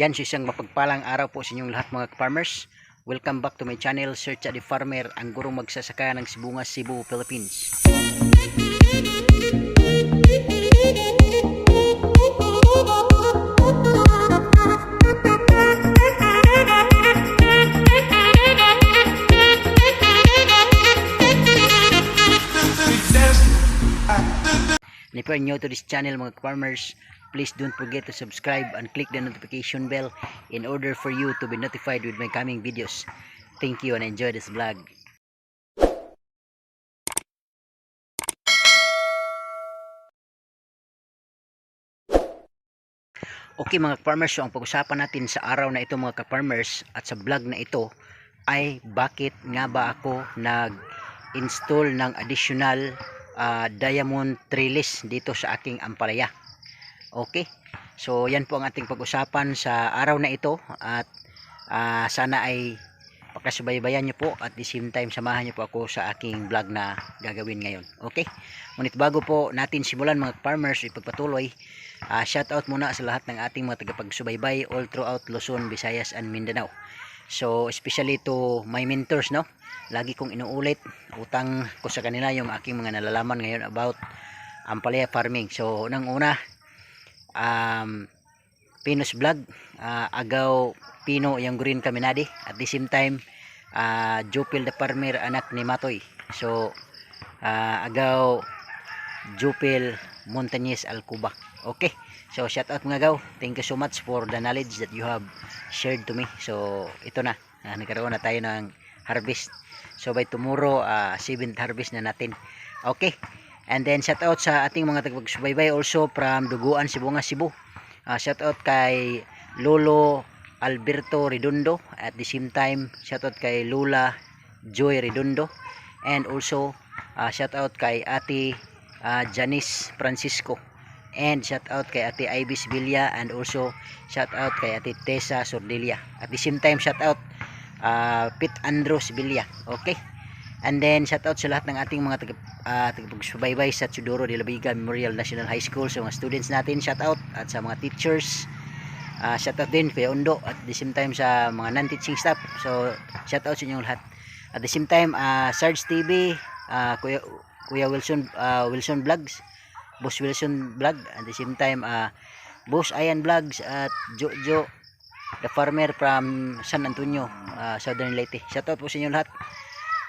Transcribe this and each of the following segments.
Yan so isang mapagpalang araw po sa inyong lahat mga farmers. Welcome back to my channel, Search at the Farmer, ang gurong magsasaka ng Sibungas, Cebu, Philippines. If you're new to this channel mga farmers, please don't forget to subscribe and click the notification bell in order for you to be notified with my coming videos. Thank you and enjoy this vlog. Okay mga farmers, so ang pag-usapan natin sa araw na ito mga farmers at sa vlog na ito ay bakit nga ba ako nag-install ng additional ah, diamond trellis dito sa aking ampalaya. Okay? So yan po ang ating pag-usapan sa araw na ito at ah, sana ay pakasubaybayan nyo po at the same time samahan nyo po ako sa aking vlog na gagawin ngayon. Okay? Ngunit bago po natin simulan mga farmers ipagpatuloy, ah, shout out muna sa lahat ng ating mga tagapagsubaybay all throughout Luzon, Visayas and Mindanao. So especially to my mentors no. Lagi kong inuulit utang ko sa kanila yung aking mga nalalaman ngayon about ampalaya farming. So unang una um, Pinos Vlog, ah, Agaw Pino yung Green Caminadi at the same time uh, Jupil the Farmer anak ni Matoy. So ah, Agaw Jupil Montañez Alcuba. Okay. So shout out mga gaw. Thank you so much for the knowledge that you have shared to me. So ito na. Ah, nagkaroon na tayo ng harvest. So by tomorrow, uh, 7th harvest na natin. Okay. And then shout out sa ating mga tagapagsubaybay also from Duguan, Sibungas, Cebu. Uh, shout out kay Lolo Alberto Redondo. At the same time, shout out kay Lula Joy Redondo. And also, uh, shout out kay Ate uh, Janice Francisco. And shout out kay Ate Ivy Sibilia and also shout out kay Ate Tessa Sordelia. At the same time, shout out uh, Pit Andro Sibilia. Okay? And then shout out sa lahat ng ating mga taga, uh, tagapagsubaybay sa Chudoro de la Viga Memorial National High School sa mga students natin shout out at sa mga teachers uh, shout out din kay Undo at the same time sa mga non-teaching staff so shout out sa inyong lahat at the same time uh, Sarge TV uh, Kuya, Kuya Wilson uh, Wilson Vlogs Boss Wilson Vlog. At the same time uh, Boss Ayan Vlogs at Jojo the farmer from San Antonio uh, Southern Leyte. Shout out po sa inyo lahat.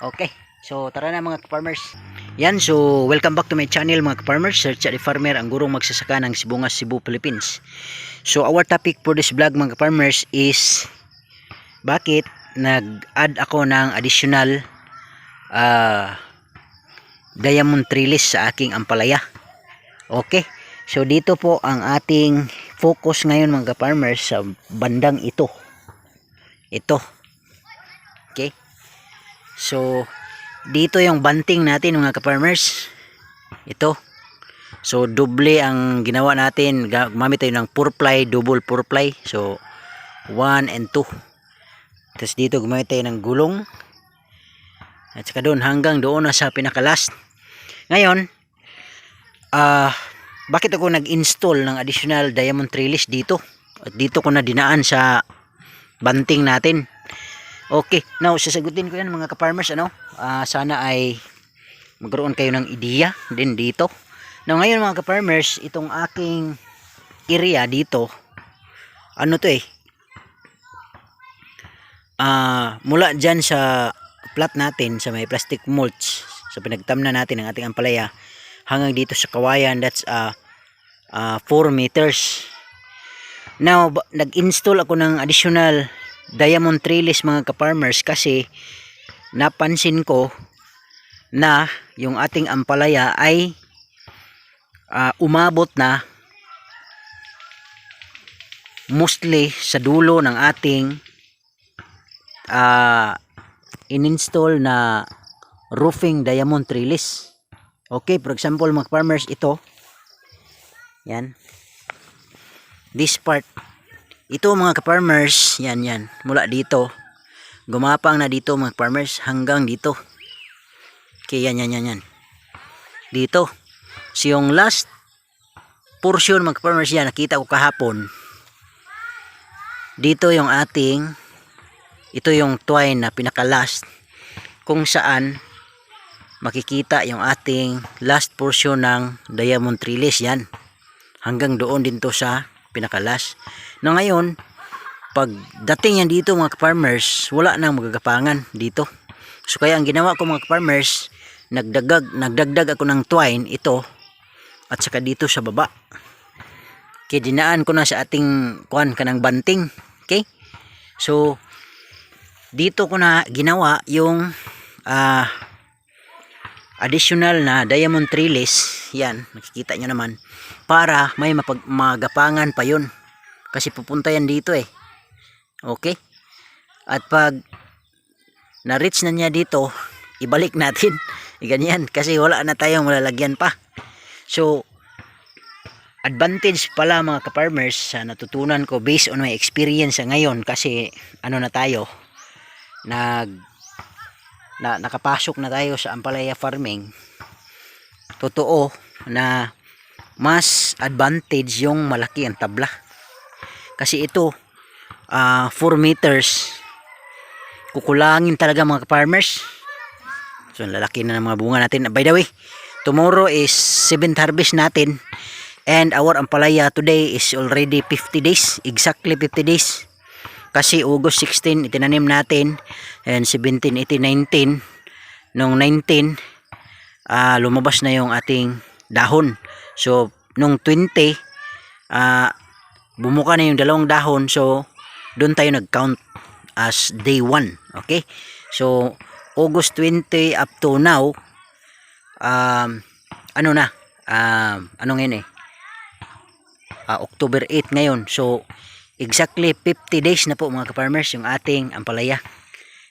Okay so tara na mga farmers yan so welcome back to my channel mga farmers search at the farmer ang gurong magsasaka ng Sibungas Cebu Philippines. So our topic for this vlog mga farmers is bakit nag-add ako ng additional uh, diamond trellis sa aking ampalaya Okay. So dito po ang ating focus ngayon mga farmers sa bandang ito. Ito. Okay. So dito yung banting natin mga farmers. Ito. So doble ang ginawa natin. Gumamit tayo ng 4 ply, double 4 ply. So 1 and 2. Tapos dito gumamit tayo ng gulong. At saka doon hanggang doon na sa pinaka-last. Ngayon, ah bakit ako nag-install ng additional diamond trellis dito? At dito ko na dinaan sa banting natin. Okay now sasagutin ko yan mga ka-farmers ano? Ah, sana ay magkaroon kayo ng ideya din dito. Now ngayon mga ka-farmers itong aking area dito ano to eh? Ah mula dyan sa plat natin sa may plastic mulch sa pinagtamna natin ng ating ampalaya hanggang dito sa kawayan. That's uh, uh, 4 meters. Now nag-install ako ng additional diamond trellis mga ka-farmers kasi napansin ko na yung ating ampalaya ay uh, umabot na mostly sa dulo ng ating uh, in-install na roofing diamond trellis Okay, for example, mga farmers, ito. Yan. This part. Ito mga ka-farmers, yan yan. Mula dito. Gumapang na dito mga farmers hanggang dito. Okay, yan yan yan yan. Dito. So yung last portion mga farmers yan, nakita ko kahapon. dito yung ating ito yung twine na pinaka last kung saan makikita yung ating last portion ng diamond trellis yan. Hanggang doon din to sa pinaka last na ngayon pag dating yan dito mga farmers wala nang magagapangan dito. So kaya ang ginawa ko mga farmers nagdagag nagdagdag ako ng twine ito at saka dito sa baba. Kaya dinaan ko na sa ating kuan kanang banting. Okay? So dito ko na ginawa yung ah additional na diamond trellis yan nakikita nyo naman. Para may mapag magapangan pa yun. Kasi pupunta yan dito eh. Okay? At pag na-reach na niya dito ibalik natin. Ganyan kasi wala na tayong malalagyan pa. So advantage pala mga ka-farmers sa natutunan ko based on my experience ngayon. Kasi ano na tayo nag na nakapasok na tayo sa ampalaya farming. Totoo na mas advantage yung malaki ang tabla. Kasi ito ah 4 meters. Kukulangin talaga mga farmers. So lalaki na ng mga bunga natin. By the way tomorrow is 7th harvest natin. And our ampalaya today is already 50 days exactly 50 days kasi August 16 itinanim natin. And 17, 18, 19 nung 19 ah, lumabas na yung ating dahon. So nung 20 ah, bumuka na yung dalawang dahon. So doon tayo nag count as day 1 okay? So August 20 up to now um, ano na? Um, anong yun eh? Ah, October 8 ngayon. So exactly 50 days na po mga ka-farmers yung ating ampalaya.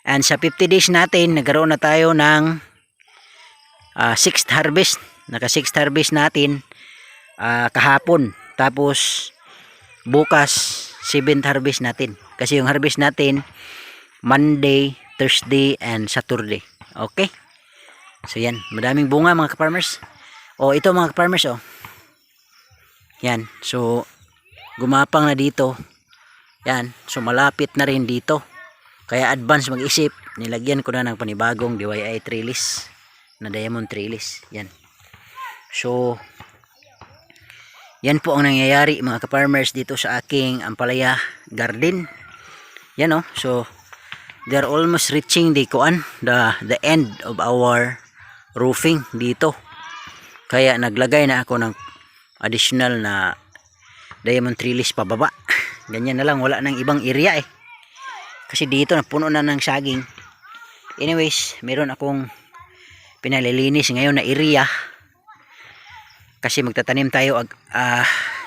And sa 50 days natin nagkaroon na tayo ng ah, sixth harvest. Naka sixth harvest natin ah, kahapon. Tapos bukas seventh harvest natin. Kasi yung harvest natin Monday, Thursday and Saturday. Okay? So yan. Madaming bunga mga ka-farmers. O ito mga ka-farmers oh. Yan. So gumapang na dito yan so malapit na rin dito. Kaya advance mag-isip nilagyan ko na ng panibagong DIY trellis na diamond trellis yan. So yan po ang nangyayari mga ka-farmers dito sa aking ampalaya garden. Yan oh. So they're almost reaching the kuan the the end of our roofing dito. Kaya naglagay na ako ng additional na diamond trellis pababa ganyan na lang wala nang ibang area eh. Kasi dito napuno na ng saging. Anyways meron akong pinalilinis ngayon na area. Kasi magtatanim tayo ah,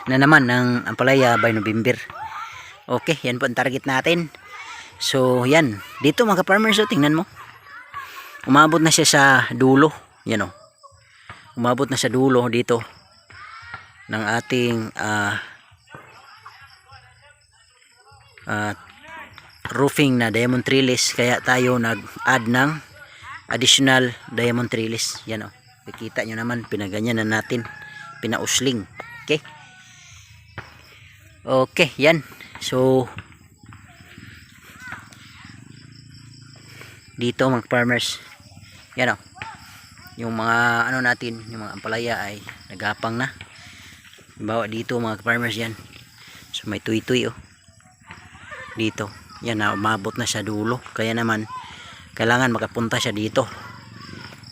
na naman ng ampalaya by November. Okay yan po ang target natin. So yan. Dito mga farmers oh, tingnan mo. Umabot na siya sa dulo. Yan oh. Umabot na sa dulo dito ng ating ah ah, roofing na diamond trellis kaya tayo nag-add ng additional diamond trellis. Yan o nakikita nyo naman pinaganyan na natin pinausling. Okay. Okay yan. So dito mga farmers. Yan o yung mga ano natin yung mga ampalaya ay nagapang na. Bawa dito mga farmers yan. So may tuy tuy oh dito. Yan na umabot na sa dulo. Kaya naman kailangan makapunta siya dito.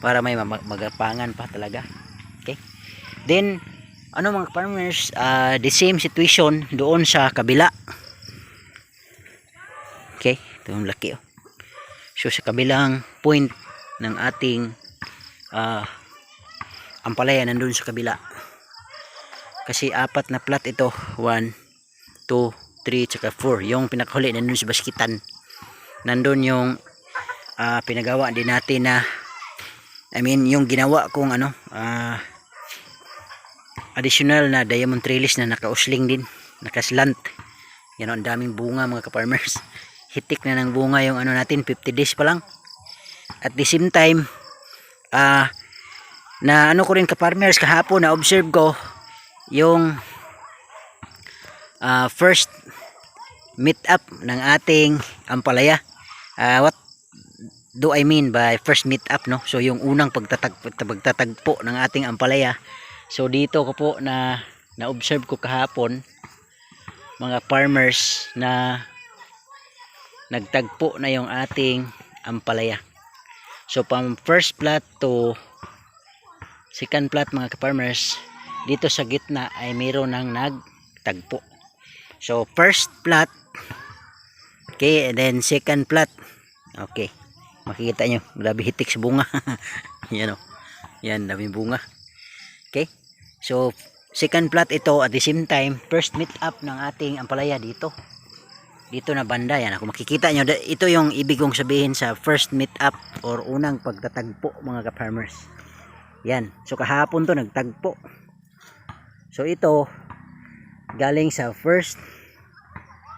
Para may ma- magapangan pa talaga. Okay? Then ano mga farmers ah, the same situation doon sa kabila. Okay? Ito yung laki oh. So sa kabilang point ng ating ah, ampalaya nandun sa kabila. Kasi apat na plat ito. 1 2 3 tsaka 4 yung pinakahuli nandun sa baskitan. Nandun yung ah, pinagawa din natin na I mean yung ginawa kong ano ah, additional na diamond trellis na nakausling din nakaslant. Yan ang daming bunga mga ka-farmers. Hitik na ng bunga yung ano natin 50 days pa lang. At the same time ah na ano ko rin ka-farmers kahapon na observe ko yung ah, first meet up ng ating ampalaya. Ah, what do I mean by first meet up no? So yung unang pagtatag pagtatagpo ng ating ampalaya. So dito ko po na na-observe ko kahapon mga farmers na nagtagpo na yung ating ampalaya. So from first plot to second plot mga farmers dito sa gitna ay mayroon ng nagtagpo. So first plot. Okay and then second plot. Okay. Makikita nyo. Grabe hitik sa bunga. Yan o yan daming bunga. Okay. So second plot ito at the same time first meet up ng ating ampalaya dito. Dito na banda yan. Ako makikita nyo ito yung ibig kong sabihin sa first meet up or unang pagtatagpo mga ka-farmers. Yan. So kahapon to nagtagpo. So ito galing sa first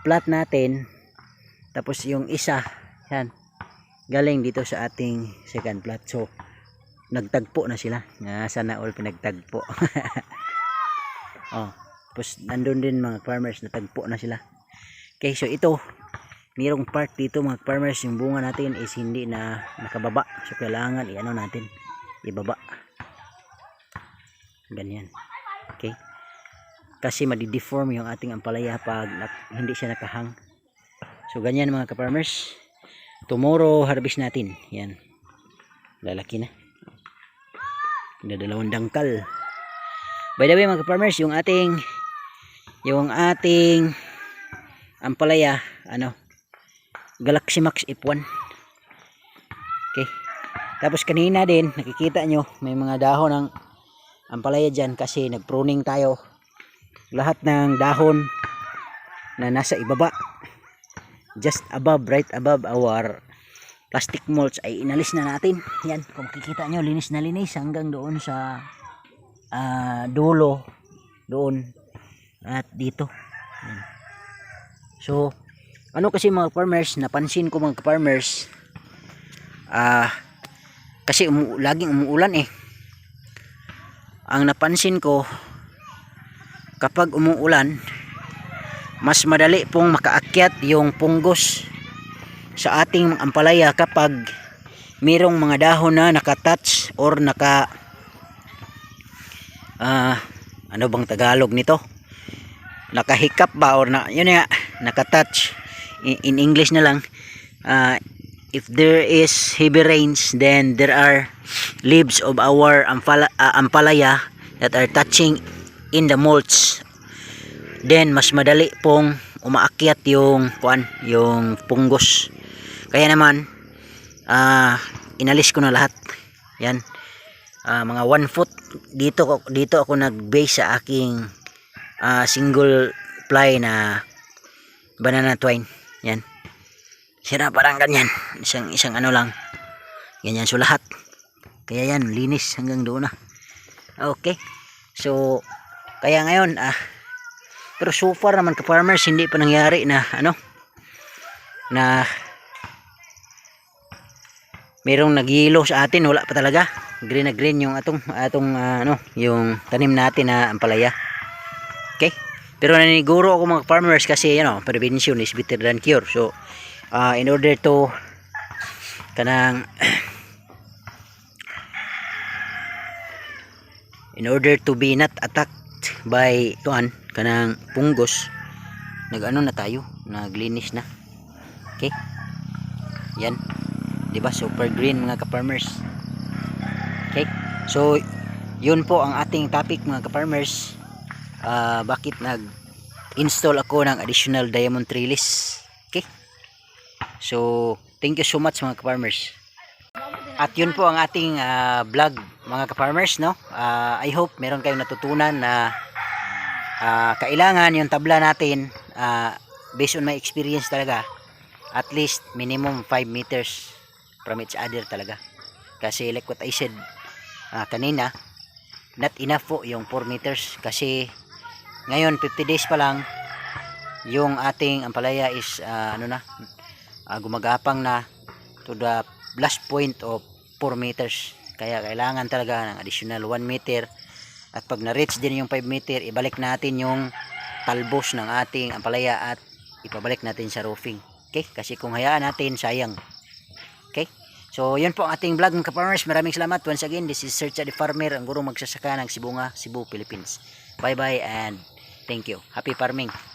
plot natin. Tapos yung isa yan galing dito sa ating second plot so nagtagpo na sila. Nga sana all pinagtagpo. Oh tapos nandun din mga farmers natagpo na sila. Okay so ito mayroong part dito mga farmers. Yung bunga natin is hindi na nakababa. So kailangan i-ano natin ibaba. Ganyan. Okay kasi madideform yung ating ampalaya pag hindi siya nakahang. So ganyan mga ka-farmers. Tomorrow harvest natin. Yan. Lalaki na. Dalawang dangkal. By the way mga ka-farmers yung ating yung ating ampalaya ano Galaxy Max F1 okay. Tapos kanina din nakikita nyo may mga dahon ng ampalaya dyan kasi nagpruning tayo lahat ng dahon na nasa ibaba. Just above right above our plastic mulch ay inalis na natin. Yan kung makikita nyo linis na linis hanggang doon sa ah, dulo doon at dito. So ano kasi mga farmers napansin ko mga farmers ah kasi umu laging umuulan eh. Ang napansin ko kapag umuulan mas madali pong makaakyat yung punggos sa ating ampalaya kapag mayroong mga dahon na nakatouch or naka ah ano bang Tagalog nito? Nakahikap ba or na yun nga nakatouch. In, in English na lang ah, if there is heavy rains then there are leaves of our ampala, ah, ampalaya that are touching in the mulch. Then mas madali pong umaakyat yung kuan yung punggos kaya naman ah inalis ko na lahat. Yan. Ah, mga 1 foot. Dito dito ako nag-base sa aking ah, single ply na banana twine. Yan. Sira parang ganyan. Isang isang ano lang. Ganyan. So lahat. Kaya yan linis hanggang doon na. Okay. So kaya ngayon ah pero so far naman ka farmers hindi pa nangyari na ano na merong naghilo sa atin wala pa talaga. Green na green yung atong atong ah, ano yung tanim natin na ampalaya. Okay? Pero naniguro ako mga farmers kasi you know prevention is better than cure. So ah, in order to kanang in order to be not attacked by tuan kanang punggos. Nag-ano na tayo? Naglinis na. Okay. Yan. Di ba super green mga ka-farmers. Okay. So yun po ang ating topic mga ka-farmers. Ah, bakit nag install ako ng additional diamond trellis okay. So thank you so much mga ka-farmers. At yun po ang ating ah, vlog mga ka-farmers no? Ah, I hope meron kayong natutunan na ah, kailangan yung tabla natin ah, based on my experience talaga at least minimum 5 meters from each other talaga. Kasi like what I said ah, kanina not enough po yung 4 meters. Kasi ngayon 50 days pa lang yung ating ampalaya is ah, ano na ah, gumagapang na to the last point of 4 meters. Kaya kailangan talaga ng additional 1 meter at pag na-reach din yung 5 meter ibalik natin yung talbos ng ating ampalaya at ipabalik natin sa roofing. Okay? Kasi kung hayaan natin, sayang. Okay? So, yun po ang ating vlog mga farmers. Maraming salamat. Once again, this is Search the Farmer, ang gurong magsasaka ng Sibunga, Cebu, Philippines. Bye-bye and thank you. Happy farming.